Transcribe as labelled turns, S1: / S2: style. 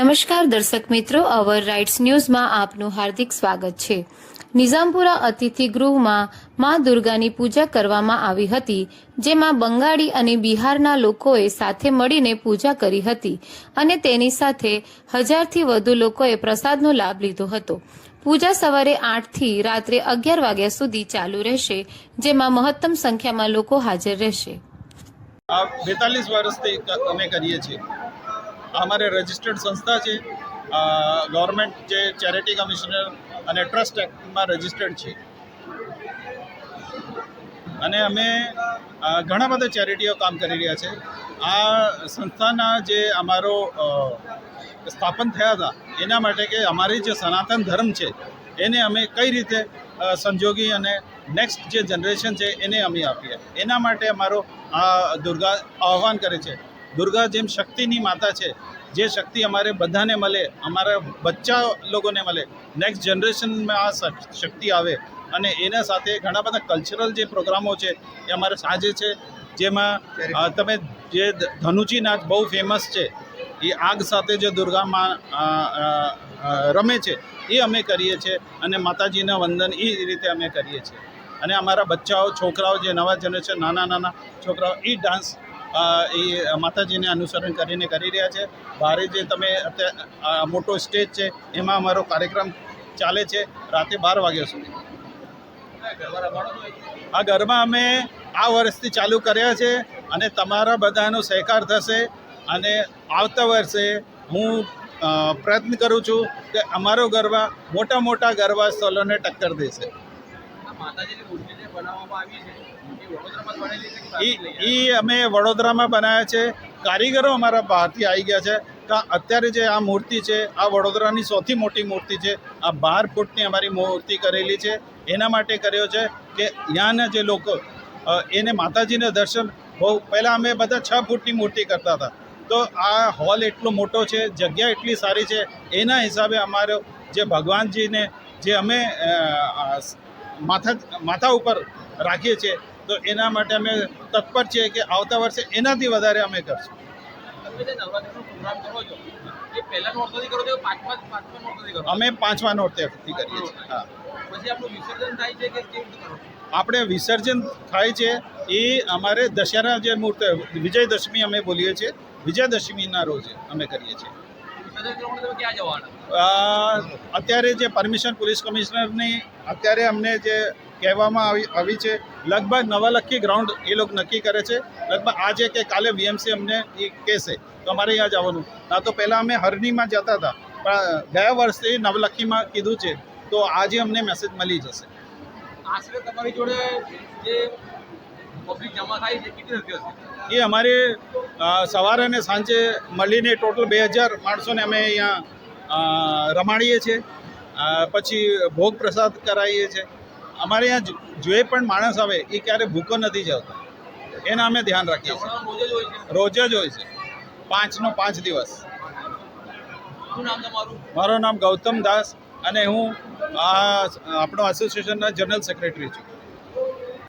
S1: નમસ્કાર દર્શક મિત્રો, અવર રાઇટ્સ ન્યૂઝમાં આપનું હાર્દિક સ્વાગત છે. નિઝામપુરા અતિથિ ગૃહમાં મા દુર્ગાની પૂજા કરવામાં આવી હતી, જેમાં બંગાળી અને બિહારના લોકોએ સાથે મળીને પૂજા કરી હતી અને તેની સાથે હજારથી વધુ લોકોએ પ્રસાદનો લાભ લીધો હતો. પૂજા સવારે આઠથી રાત્રે અગિયાર વાગ્યા સુધી ચાલુ રહેશે, જેમાં મહત્તમ સંખ્યામાં લોકો હાજર રહેશે.
S2: આ બેતાલીસ વર્ષથી અમે કરીએ છીએ. અમારે રજિસ્ટર્ડ સંસ્થા છે. ગવર્મેન્ટ જે ચેરિટી કમિશનર અને ટ્રસ્ટ એક્ટમાં રજિસ્ટર્ડ છે. અને અમે ઘણા બધા ચેરિટીઓ કામ કરી રહ્યા છે. આ સંસ્થાના જે અમારો સ્થાપન થયા હતા, એના માટે કે અમારી જે સનાતન ધર્મ છે, એને અમે કઈ રીતે સંજોગી અને નેક્સ્ટ જે જનરેશન છે, એને અમે આપીએ. એના માટે અમારો આ દુર્ગા આહ્વાન કરે છે. દુર્ગા જેમ શક્તિની માતા છે જે શક્તિ અમારે બધાને મળે અમારા બચ્ચા લોકોને મળે નેક્સ્ટ જનરેશનમાં આ શક્તિ આવે. અને એના સાથે ઘણા બધા કલ્ચરલ જે પ્રોગ્રામો છે એ અમારે સાંજે છે જેમાં તમે જે ધનુજી નાચ બહુ ફેમસ છે એ આગ સાથે જે દુર્ગા માં અ, અ, અ, રમે છે એ અમે કરીએ છીએ અને માતાજીના વંદન એ રીતે અમે કરીએ છીએ. અને અમારા બચ્ચાઓ છોકરાઓ જે નવા જનરેશન નાના નાના છોકરાઓ એ ડાન્સ એ માતાજીને અનુસરણ કરીને કરી રહ્યા છે. બહારે જે તમે અત્યારે મોટો સ્ટેજ છે, એમાં અમારો કાર્યક્રમ ચાલે છે રાતે બાર વાગ્યા સુધી. આ ગરબા અમે આ વર્ષથી ચાલુ કર્યા છે અને તમારા બધાનો સહકાર થશે અને આવતા વર્ષે હું પ્રયત્ન કરું છું કે અમારો ગરબા મોટા મોટા ગરબા સ્થળોને ટક્કર દેશે.
S3: એ
S2: અમે વડોદરામાં બનાવ્યા છે. કારીગરો અમારા બહારથી આવી ગયા છે. તો અત્યારે જે આ મૂર્તિ છે આ વડોદરાની સૌથી મોટી મૂર્તિ છે આ બાર ફૂટની અમારી મૂર્તિ કરેલી છે. એના માટે કર્યો છે કે ત્યાંના જે લોકો એને માતાજીના દર્શન બહુ પહેલાં અમે બધા છ ફૂટની મૂર્તિ કરતા હતા. તો આ હોલ એટલો મોટો છે જગ્યા એટલી સારી છે એના હિસાબે અમારો જે ભગવાનજીને જે અમે માથા માથા ઉપર રાખીએ છીએ, તો એના માટે અમે તત્પર છીએ કે આવતા વર્ષે એનાથી વધારે અમે કરશું. અમે પાંચમા નોરતેથી કરીએ છીએ, હા?
S3: આપણે વિસર્જન થાય છે
S2: એ અમારે દશેરા જે મુહૂર્ત, વિજયદશમી અમે બોલીએ છીએ. વિજયદશમીના રોજે અમે કરીએ છીએ. અત્યારે જે પરમિશન પોલીસ કમિશનરની અત્યારે અમને જે કહેવામાં આવી આવી છે લગભગ નવાલખી ગ્રાઉન્ડ એ લોકો નક્કી કરે છે. લગભગ આજે કે કાલે વીએમસી અમને એ કહેશે તો અમારે અહીંયા જવાનું. ના તો પહેલાં અમે હરણીમાં જતા હતા. પણ ગયા વર્ષે નવલખીમાં કીધું છે. તો આજે અમને મેસેજ મળી જશે.
S3: આશરે તમારી જોડે જે પબ્લિક જમા થાય છે કેટલી હશે
S2: એ અમારે સવારે અને સાંજે મળીને ટોટલ બે હજાર માણસોને અમે અહીંયા રમાડીએ છીએ. પછી ભોગ પ્રસાદ કરાવીએ છીએ. અમારે અહીંયા જો- પણ માણસ આવે એ ક્યારે ભૂકો નથી જતો. એના અમે ધ્યાન રાખીએ છીએ.
S3: રોજ જ હોય છે?
S2: પાંચનો પાંચ દિવસ. મારું નામ ગૌતમ દાસ અને હું આ આપણો એસોસિએશનના જનરલ સેક્રેટરી છું.